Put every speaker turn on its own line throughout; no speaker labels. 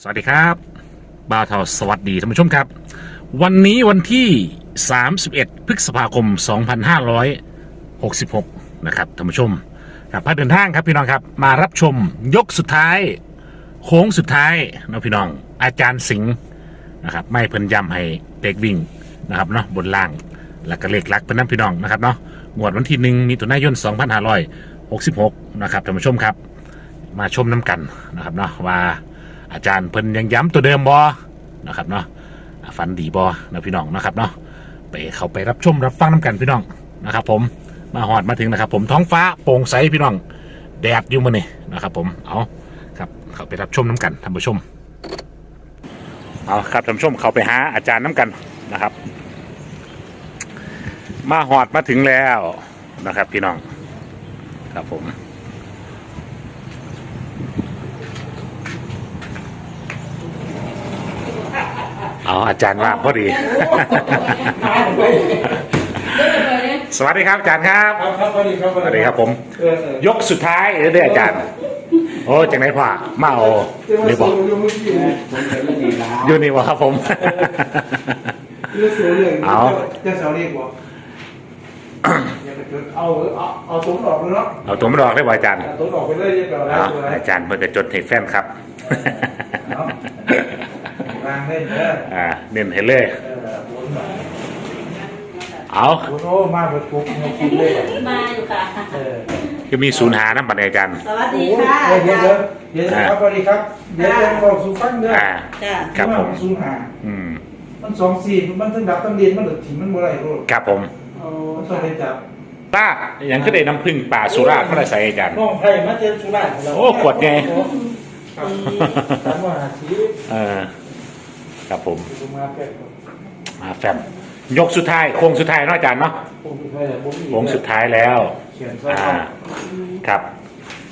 สวัสดีครับบ่าวเทาสวัสดีท่านผู้ชมครับ วันนี้วันที่ 31 พฤษภาคม 2566 นะครับท่านผู้ชมครับพาเดินทางครับพี่น้องครับ มารับชมยกสุดท้าย โค้งสุดท้ายนะพี่น้อง อาจารย์สิงห์นะครับไม่เพิ่นย้ำให้เด็กวิ่งนะครับเนาะบนล่างแล้วก็เลขลักเป็นน้ำพี่น้องนะครับเนาะงวดวันที่หนึ่งมีตุนายน 2566 นะครับท่านผู้ชมครับ มาชมน้ำกันนะครับเนาะว่า อาจารย์เพิ่นยังย้ำตัวเดิมบอนะครับเนาะอ่าฝันดีบอนะพี่น้องนะครับเนาะไปเขาไปรับชมรับฟังน้ำกันพี่น้องนะครับผมมาหอดมาถึงนะครับ ผมท้องฟ้าโปร่งใสพี่น้องแดดอยู่มาเนี่ยนะครับ ผมเอาครับเขาไปรับชมน้ำกันท่านผู้ชมเอาครับท่านผู้ชมเขาไปหาอาจารย์น้ำกันนะครับ มาหอดมาถึงแล้วนะครับ พี่น้องครับผม อ๋ออาจารย์ว่างพอดี สวัสดีครับอาจารย์ครับ
ครับครับสวัสดีครับ
สวัสดีครับผม
เออเออย
กสุดท้ายเด้ออาจารย์ โอ้จังไหนพ่อมาเอา
เจ้า
นี่บอก
สูงอยู่เมื่อกี้นะ
ผมจะไม่ดีแล้ว
อยู่นี่วะครับผม
เรื่องสูงเรื่อง
เอา
จะเสาเรียกว่าอย่าไปเกิดเอาเอาเอาตุ้มออกเลยเนาะ
เอาตัวมาดอกได้บ่อาจารย์
เอาตุ้มออกไปเลยเรียบร้อยแล้
เอา
วตัวไหน
อาจารย์เพิ่งจะจดให้แฟนครับ
เอา วางให้เด้อ
อ่าเน้นให้เลย
เออบุญมา
เอา
บุญโอ้มาเปิดปุ๊บมาคิดเลยอะ
มาอยู่ค่ะ
เออ
คือมีศูนย์หาน้ำบัตรอาจารย์
สวัส
โอ้
ดี
ย
ค่ะ
เดี๋ยวเดี๋ยวเดี๋ยวเดี๋ยวครับสวัสดีครับเดี๋ยวจะบอกสู่ฟังเด้อ
อ่า
จ้า
ครับผม
สูงหา
อืม
มันสองสี่มันทั้งดับทั้งเรียนมันเหลือถิ่นมันบ่ไรโลด
ครับผม
มันต้องไปจับ
ป้ายังก็ได้น้ำพึ่งป่าสุราษฎร์พระใส่อาจารย์
น้องไผ่มาเจอสุราษฎร์
โอ้ขวดไง
ครับสามว่าสี
เออ ครับผม
ดูมาแปดคน
มาแฟมยกสุดท้ายโค้งสุดท้ายเนาะอาจารย์เนาะ
ผมสุดท้ายแล้วผมอีก
โค้งสุดท้ายแล้ว
เขียนซะ
อ่า ครับ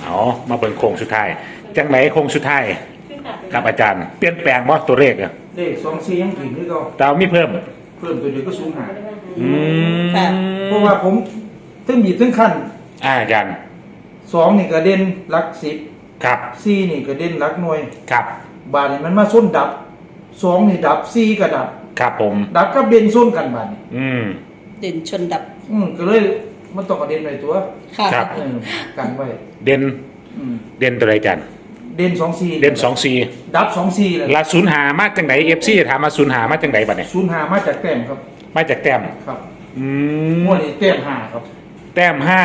เอามาเบิ่งโค้งสุดท้ายจังไหนโค้งสุดท้ายครับอาจารย์เปลี่ยนแปลงบ่ตัวเลขอะ
เลขสองสี่ยังกินด้วยก็
ดาวมีเพิ่ม
เพิ่มตัวเดียวก็สูงหา
อืม
ค่ะ
เพราะว่าผมทั้งบีบทั้งขั้น
อ่าอาจารย์
สองนี่กระเด็นหลักสิบ
ครับ
สี่นี่กระเด็นหลักหน่วย
ครับ
บาทนี่มันมาส้นดับ สองนี่ดับสี่ก็ดับ
ครับผม
ดับกับเด่นส้นกันบาทนี่
อืม
เด่นชนดับ
อืมก็เลยมันต้องกระเด็นไปตัว
ค่ะ
ครับ
เออกันไว้
เด่น
อืม
เด่นตัวใดอาจารย์
เด่นสองสี่
เด่นสองสี่
ดับสองสี่เลย
ลาศูนย์หามาจังไหนเอฟซีถามมาศูนย์หามาจังไหนบัดเนี่ย
ศูนย์หามาจากแต้มครับ
มาจากแต้ม
ครับ
อื
ง
ม
วดนี้แต้มหาครับ
แต้มห้า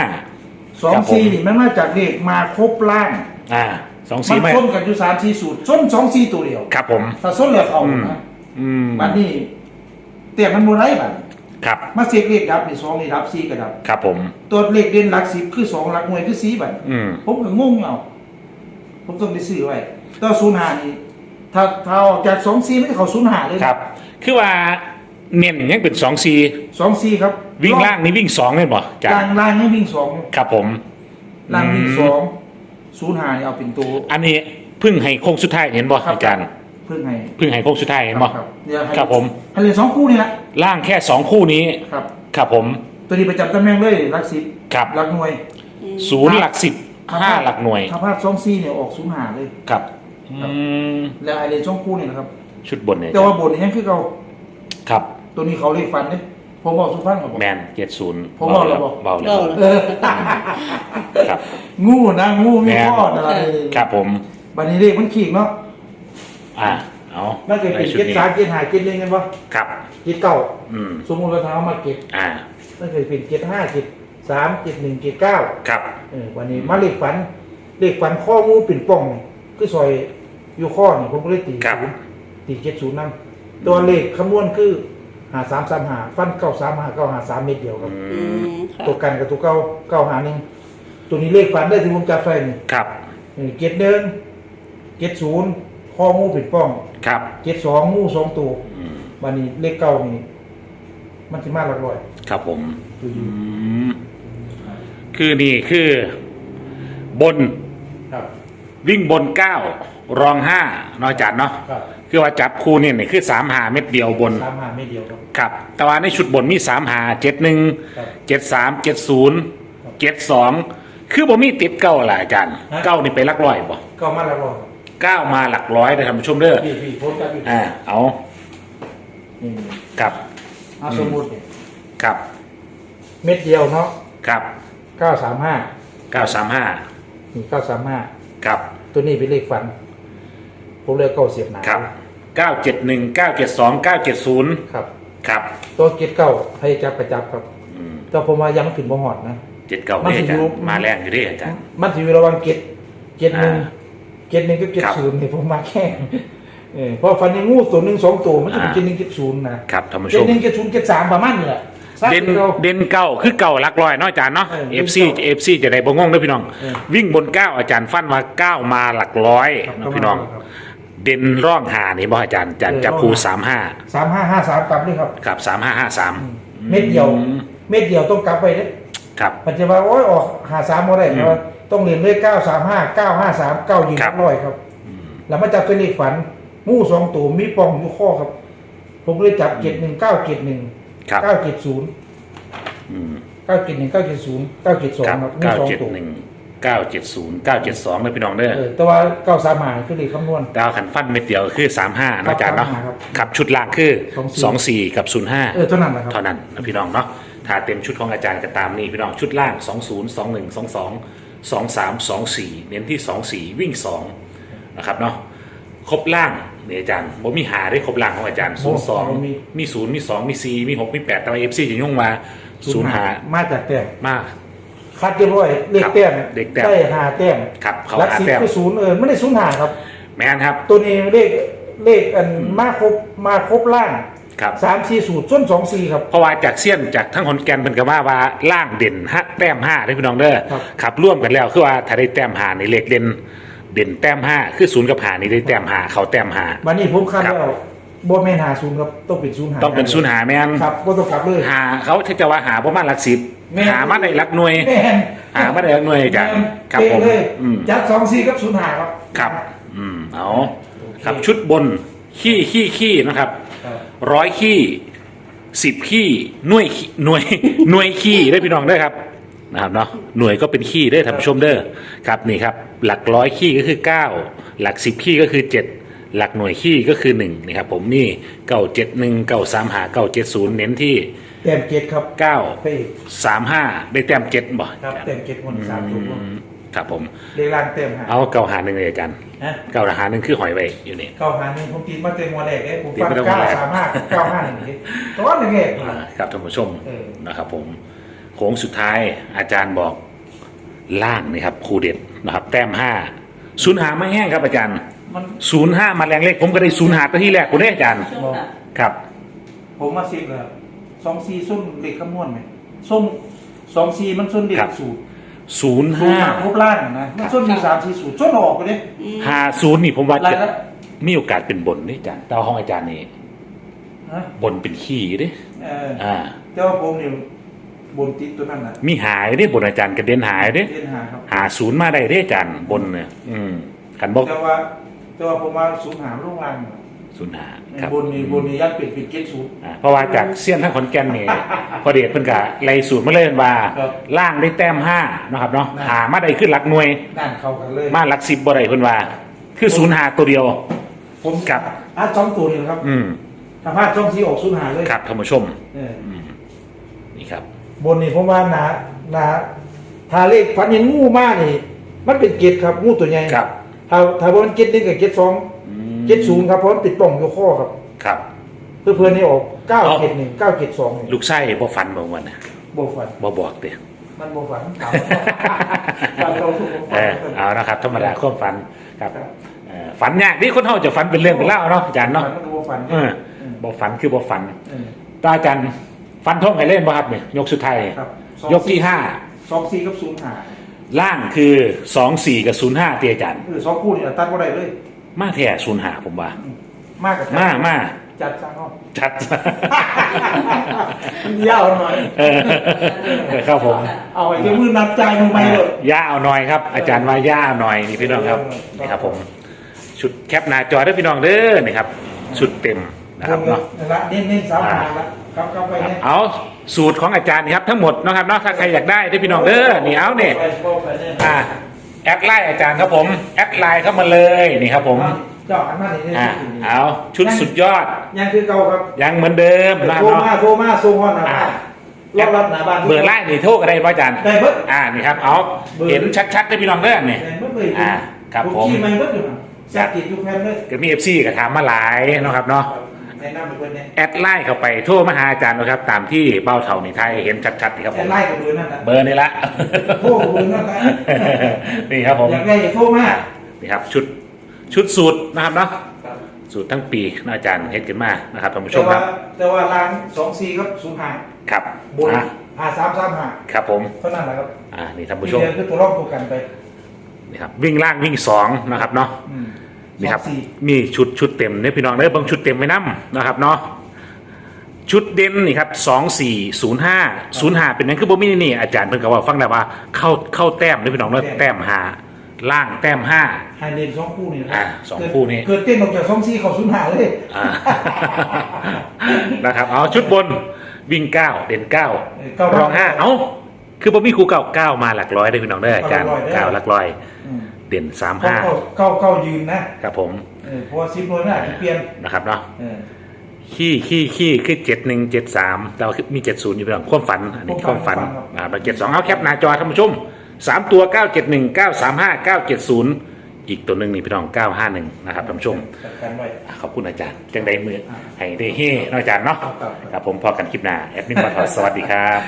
สอง
ครับผม
สี่นี่มันมาจากเลขมาครบล่าง
อ่า สอง
มั
สี่
น
ไม่
ส้นกันอยู่สามสี่สูตรส้นสองสี่ตัวเดียว
ครับผม
ถ้าส้นเหลือเขา
อืม
นะ
อืม
บัดนี้เตียมันโมไรบัด
ครับ
มาเสียเลขดับนี่สองนี่ดับสี่ก็ดับ
ครับผม
ตัวเลขเด่นหลักสิบคือสองหลักหน่วยคือสี่บัด
อืม
ผมก็งงเอาผมต้องไปซื้อไว้ตัวศูนย์หานี่ถ้าถ้าออกจากสองสี่ไม่เขาศูนย์หาเลย
ครับ คือว่าเน้นยังเป็นสองสี่
สองสี่ครับ
วิ่งล่างนี่วิ่งสองเลยบ่จ้ะ
ล่างล่างนี่วิ่งสอง
ครับผม
ล่างวิ่ง
อืม
สอง ศูนย์หานี่เอาเป็นตัว
อันนี้เพึ่งให้โค้งสุดท้ายเห็นบ่
ครับ
อาจารย์
เพื่อให้
เพึ่งให้โค้งสุดท้ายเห็นบ่
ครับเดี๋ยวให้
ครับผม
ให้เหลือสองคู่นี่แหละ
ล่างแค่สองคู่นี้
ครับ
ครับผม
ตัวนี้ประจำตำแหน่งเลยหลักสิบ
ครับ
หลักหน่วย
ศูนย์หลักสิบห้าหลักหน่วย
ถ้าพลาดสองซี่เนี่ยออกศูนย์หาเลย
ครับ
ครับ
อืม
แล้วไอเลนช่องคู่เนี่ยนะครับ
ชุดบนเนี่ย
แต่ว่าบทนี่ยังคือเขา
ครับ
ตัวนี้เขาเลขฟันเนี่ย ผมบอกสุฟังเขาบอก
แมนเจ็ดศูนย์
ผมบอกแล้วบอก
เบาแล้ว
เบาแล้ว
เออ
ครับ
งูนะงูมี
แม่น
ข้ออะไร
ครับผม
บันนี้เลขมันขีกเนาะ
อ่าเอา
มันเคยเป็น
ในชุด
เจ็ด
นี้
สามเจ็ดห้าเจ็ดเล่นกันปะ
ครับ
เจ็ดเก้า
อืม
สมมุติเราทำมาเก็บ
อ่า
มันเคยเป็นเจ็ดห้าเจ็ดสามเจ็ดหนึ่งเจ็ดเก้า
ครับ
เออวันนี้มาเลขฝันเลขฝันข้อมูปิ่นป้องนี่คือซอยอยู่ข้อนี่ผมก็เลยตี
ครับ
ศูนย์ตีเจ็ดศูนย์นั่นตัวเลขคำนวณคือ หาสามสามหาฟันเก้าสามหาเก้าหาสามเม็ดเดียวครับ
อื
อื
ม
มค่ะ
ตัวกันกับตัวเก้าเก้าหาหนึ่งตัวนี้เลขฝันได้ที่ผมจับไฟนี่
ครับ
เจ็ดเดินเจ็ดศูนย์ข้อมูปิ่นป้อง
ครับ
เจ็ดสองงูสองตัว
อืม
วันนี้เลขเก้านี่มันจะมาหลักร้อย
ครับผม
ตัวอ
อื
ยู่
มคือนี่คือบน
ครับ
วิ่งบนเก้ารองห้าเนาะอาจารย์เนาะ
ครับ
คือว่าจับคู่นี่นี่คือสามหาเม็ดเดียวบน
สามหาเม็ดเดียวครับ
ครับ แต่ว่าในชุดบนมีสามหาเจ็ดหนึ่ง
ครับ
เจ็ดสามเจ็ดศูนย์เจ็ดสองคือบ่มีติดเก้าล่ะอาจารย์
ฮะ
เก้านี่ไปหลักร้อยบ่
เก้ามาหลักร้อย
กเก้ามาหลักร้อยนะท่านผู้ชมเด้อ
พี่พี่โพสต์กับพี่
อ่าเอา
นี่
กับ
เอาสมุดเนี่ย
กับ
เม็ดเดียวเนาะ
กับ
เก้าสามห้า
เก้าสามห้า
นี่เก้าสามห้า
กับ
ตัวนี้เป็นเลขฝัน ผมเลยเก้าเสียบหนา
ครับเก้าเจ็ดหนึ่งเก้าเจ็ดสองเก้าเจ็ดศูนย์
ครับ
ครับ
ตัวเก็ดเก้าให้จับประจับครับ
อืม
แต่ผมว่ายังขึ้นบ่หอดนะ
เจ็ดเก้า
มัน
เนี่ย
สิ
อา
อยู่
จารย์มาแรงอยู่เด้อาจารย์
มันถือระวังเก็ดเก็ดหนึ่ง
อ่า
เก็ดหนึ่งก็เก็ด
ครับ
ศูนย์นี่ผมมาแค่เออเพราะฟันในงูตัวหนึ่งสองตัวมันจะเป็น
อ่า
เก็ดหนึ่งเก็ดศูนย์นะครับ
ท่านผู้ช
เก็ด
ม
หนึ่งเก็ดศูนย์เก็ดสามประมาณนี้แหละ
เด่น
เรา
เด่นเก้าคือเก้าหลักร้อยเนาะอาจารย์เนาะ
เออ
เอฟซีเอฟซีจะได้บ่งงเด้อพี่น้อง
เออ
วิ่งบนเก้าอาจารย์ฟันมาเก้ามาหลักร้อย
ครับ
เนาะพี่น้อง
ครับ
เด่นร่องหานี่บ่อาจารย์อาจารย์
เออ
จับคู
ร่องหา
สามห้า
สามห้าห้าสามกลับด้วยครับ
กับสามห้าห้าสาม
เม็ดเดียว เม็ดเดียวต้องกลับไปเด้
ครับ
มันจะว่าโอ้ยออกหาสามโมได้
อืม
แต่ว่าต้องเรียนเลขเก้าสามห้าเก้าห้าสามเก้ายิง
ครับ
ร้อยครับแล้วมาจับเป็นเลขฝันงูสองตัวมีปองอยู่ข้อครับ ผมเลยจับเจ็ดหนึ่งเก้าเจ็ดหนึ่ง
ครับ
เก้าเจ็ดศูนย์
อืม
เก้าเจ็ดหนึ่งเก้าเจ็ดศูนย์เก้าเจ็ดสอง
ครับ
ครับงู
เก้า
สอง
เจ็ด
ตัว
หนึ่งเก้าเจ็ดศูนย์เก้าเจ็ดสองเลยพี่น้องเด้อ
เออแต่ว่าเก้าสามหายคือเลขคำนวณ
ดาวขันฟันเม็ดเดียวคือสามห้าเนาะอาจารย์เนาะ
ครับ
ขับชุดล่างคือส
ส
อ
องงสี่
สี่กับศูนย์ห้า
เออเท่านั้นแหละครับ
เท่านั้นนะพี่น้องเนาะถ้าเต็มชุดของอาจารย์ก็ตามนี่พี่น้องชุดล่าง2 0 2 1 2 2 2 3 2 4เน้นที่2 4วิ่ง2นะครับเนาะ ครบล่างนี่อาจารย์บ่มีหาได้ครบล่างของอาจารย์
บ่
0
บ่มี
2มี0มี2มี4มี6มี8แต่ว่า FC จะยุ่งมา0หา
มาจากแต้ม
มาก
คัดเรียบร้อยเลข
ครับ
แต้ม
เลขแต้ม
ได้หาแต้ม
ครับเขา
หลัก
หา
สิบ
แต้ม
คือศูนย์เออไม่ได้ศูนย์หาครับ
แม่นครับ
ตัวนี้เลขเลขอันมาครบมาครบล่าง
ครับ
สามสี่สูตรส้นสองสี่ครับ
เพราะว่าจากเซียนจากทั้งขอนแก่นเป็นกับว่าว่าล่างเด่นฮะแต้มห้าได้พี่น้องเด้อ
ครับ
ขับร่วมกันแล้วคือว่าถ้าได้แต้มหาในเลขเด่น เด่นแต้มห้าคือศูนย์กับหานี่ได้แต้มหาเขาแต้มหา
วันนี้ผมคัด
ครับ
แล้วบนแม่นหาศูนย์ครับต้องเป็นศูนย์หา
ต้องเป็นศูนย์หาแม่น
ครับบ่ต้องกลับเลย
หาเขาจะว่าหาประมาณหลักสิบ
แม่น
หามาได้หลักหน่วย
แม่น
หามาได้หลักหน่วยจ้ะ
แม่น
ครับผม
เป๊ะเลย
อืม
จัดสองสี่กับศูนย์หาครับ
ครับ อืมเอา
โอเค
ครับชุดบนขี้ขี้ขี้นะครับ
ครับ
ร้อยขี้สิบขี้หน่วยขี้หน่วยหน่วยขี้ได้พี่น้องเด้อครับ นะครับเนาะหน่วยก็เป็นขี้ได้อท่านผู้ชมเด้อครับนี่ครับ หลักร้อยขี้ก็คือเก้าหลักสิบขี้ก็คือเจ็ดหลักหน่วยขี้ก็คือหนึ่งนี่ครับผมนี่เก้าเจ็ดหนึ่งเก้าสามหาเก้าเจ็ดศูนย์เน้นที่
แต้มเจ็ดครับ
เก้า
ไปอีก
สามห้าได้แต้มเจ็ดบ่
ครับแต้มเจ็ดคนสามถูกครับ
อืมครับผม
เลขล่างแต้มหา
เอาเก้าหาหนึ่งเลยอาจารย์
นะ
เก้าหาหนึ่งคือหอยไว้อยู่นี่
เก้าหาหนึ่งผมตีมาเต็มวันแรกเลยผม
ตี
ฟัง
มาเต็มวั
เก้าน
แรก
สามห้าเก้าห้าหนึ่งนี่ตอนหนึ่งเอง
อ่าครับท่านผู้ชม
เออ
นะครับผม โค้งสุดท้ายอาจารย์บอกล่างนี่ครับครูเด็ดนะครับ แต้มห้าศูนย์หาไม่แห้งครับอาจารย์
มัน
ศูนย์ห้ามาแรงเล็กผมก็ได้ศูนย์หาตัวที่แรกคุณได้อาจารย์
บอก
ครับ
ผมมาสิบแล้วสองสี่ส้นเด็กคำนวณไหมส้มสองสี่มันส้นเด็ก
ครับ
สูตร
ศูนย์
สูตร
ห้า
มาครบล่างนะมันส้นมีสามสี่สูตรส้นออกไปเลย
หาศูนย์นี่ผมว่า
อะไร
จะ
นะ
มีโอกาสเป็นบนนี่อาจารย์แต่ว่าห้องอาจารย์นี่
ฮะ
บนเป็นขี้เด้
เออ
อ่า
แต่ว่าผมเนี่ย บนติดตัวนั้นนะ
มีหายเด้บนอาจารย์กระเด็นหายเด้
เล่นหาครับ
หาศูนย์มาได้เด้อาจารย์บนเนี่ยอืมขันบอก
แต่ว่าแต่ว่าผมว่าศูนย์หามลงล่างน่ะ
ศูนย์หาครับ
บนนี่บนนี่ยัดเปลี่ยนเป็นเกตศูนย์
อ่าเพราะว่าจากเซียนทั้งขอนแก่นนี่ พอเดชเพิ่นกะไล่สูตรมาเลยว่า
ครับ
ล่างได้แต้มห้านะครับเนาะ
นะ
หามาได้ขึ้นหลักหน่วย
นั่นเข้ากันเลย
มาหลักสิบบ่ได้เพิ่นว่า คือศูนย์หาตัวเดียว
ผม
กับ
อะสองตัวนี่นะครับ
อืม
ถ้าพลาดช่องที่ออกศูนย์หาเลย
ครับท่านผู้ชม
เออ
นี่ครับ
บนนี่ผมว่าหนาหนาถ้าเลขฝันเห็นงูมากนี่ มันเป็นเกตครับงูตัวใหญ่
ครับ
ถ้าถ้าว่ามันเกตหนึ่งกับเกตสอง
อืม
เกตศูนย์ครับเพราะมันติดป่องอยู่ข้อครับ
ครับ
เพื่อเพื่อนนี่ออกเก้า
เอา
เกตหนึ่งเก้าเกตสองนี่
ลูกไส้บ่ฟันบ่วันน่ะ
โบฝัน
บ่บอกเด้
มันโบฝันถามฝันเราถูกบ่
เอ
ฝัน
อเอานะครับ ธรรมดาความฝันครับเอ่อฝันยากที่คนเฮาจะฝันเป็นเรื่องเป็นเล่าวเนาะอาจารย์เนาะ
ฝัมันก็โบฝัน
เออบ่ฝันคือบ่ฝัน
เออ
ตาอาจารย์ ฟันทงให้เล่นบ่ครับเนี่ยยกสุดท้าย
ครับ
ยกที่ห้า
สองสี่กับศูนย์หา
ล่างคือสองสี่กับศูนย์ห้าเตียอาจารย์
เออสองคู่นี่ตัดบ่ได้เลย
มาแท้ศูนย์ห้าผมว่า
มากกับ
มามา
จัดสร้างห้อง
ชัด
ยาวหน่อย
เออครับผม
เอาไอ้ที่มือนับใจายมือไม่เลย
ย่าเอาหน่อยครับ อาจารย์ว่าย่าเอาหน่อยนี่พี่น้องครับนี่ครับผมชุดแคปหน้าจอเด้อพี่น้องเด้อนี่ครับชุดเต็มนะครับเนาะ
นั่นละเน้นเน้นๆสามหางละ ครับครับไปเนี่ย
เอาสูตรของอาจารย์นี่ครับทั้งหมดเนาะครับเนาะถ้าใครอยากได้เด้อพี่น้องเด้อนี่เอาเนี่ย
ไปไปเนี่ย
อ่าแอดไลน์อาจารย์ครับผมแอดไลน์เข้ามาเลยนี่ครับผม
เจ้าหันมานี่
อ่าเอาชุดสุดยอด
ยังคือเก่าครับ
ยังเหมือนเดิมนะ
โทร
เนาะ
มาโทรมาส่งฮอนหน้าบ้านรอบรับหน้าบ้าน
เบอร์ไลน์นี่โทรก็ได้ป่ะอาจารย์
ได้เบิด
อ่านี่ครับเอา
เบอร์
เห็นชัดๆได้พี่น้องเด้อนี่
ได้เบิดเลย
อ่าครับผม
ขี่ไม่เบิดอยู่นะสากิดอยู่แพนเลย
ก็มีเอฟซีก็ถามมาหลายเนาะครับเนาะ
แนะนำไปเพิ่นเนี่ย
แอดไลน์เข้าไปโทรมาหาอาจารย์นะครับ ตามที่เบ้าเท่าในไทยเห็นชัดๆนี่ครับผ
แต่
ม
ไล่กับเบอร์นั่นน่ะ
เบอร์นี่ละ
โทรกับเบอร์นั่นน่ะ
นี่ครับผม
อยากได้โทรมา
นี่ครับชุดชุดสูตรนะครับเนาะสูตรทั้งปีนะอาจารย์เฮ็ดกันมานะครับท่านผู้ช
แต่
มค
ว่า
รับ
แต่ว่าล้างสองซีครับศูนย์ห้า
ครับ
บน
อะ
ห้าสามสามห้า
ครับผม
เท่านั้นแหละครับ
อ่านี่ท่าน
มี
ผู้ชม
เดียวคือตัวรองตัวกันไป
นี่ครับวิ่งล่างวิ่งสองนะครับเนาะ
อืม
นี่ครับ
สองสี่
มีชุดชุดเต็มเนี่ยพี่น้องเด้อบางชุดเต็มไว้นํนะครับเนาะชุดเด่นนี่ครับสองสี่ศูนย์ห้าศูนย์ห้าเป็นนั้นคือบ่มีนี่อาจารย์เพิ่นก็ว่าฟังได้ว่าเข้าเข้าแต้มเนี่ยพี่น้องเด้อแต้มห้าล่างแต้มห้า
ไฮเดนสองคู่นี่นะ
อ่าสองคู่นี่
เกิดเต้นออกจากสองซีเขาศูนย์ห้าเลย
อ่านะครับเอาชุดบนวิ่งเก้าเด่นเก้า
เออเก้าร
องห้าเอ้าคือบ่มีครูเก้าเก้ามาหลักร้อยได้อพี่น้องเด้ออาจารย์
เก้าหลักร้อย เด้อ
เก้าหลักร้อย
อืม
เด่นสาม
เก้า
ห้า
เก้าเก้ายืนนะครับ
ผม
เออเพราะว่าซิปหน่วยมันอาจจะเปลี่ยน
นะครับเนาะ
เออ
ขี้ขี้ขี้คือเจ็ดหนึ่งเจ็ดสามเรามีเจ็ดศูนย์อยู่พี่น้องความฝันอันนี้ความฝัน นะครับเจ็ดสองเอาแคปหน้าจอท่านผู้ชมสามตัวเก้าเจ็ดหนึ่งเก้าสามห้าเก้าเจ็ดศูนย์อีกตัวหนึ่งนี่พี่น้องเก้าห้าหนึ่งนะครับท่านผู้ชม
จัดการไว้
ขอบคุณอาจารย์ จังได้มือให้ได้เฮ่เนาะอาจารย์เนาะ
ครับ
ครับผมพอกันคลิปหน้า แอดมินมาถอดสวัสดีครับ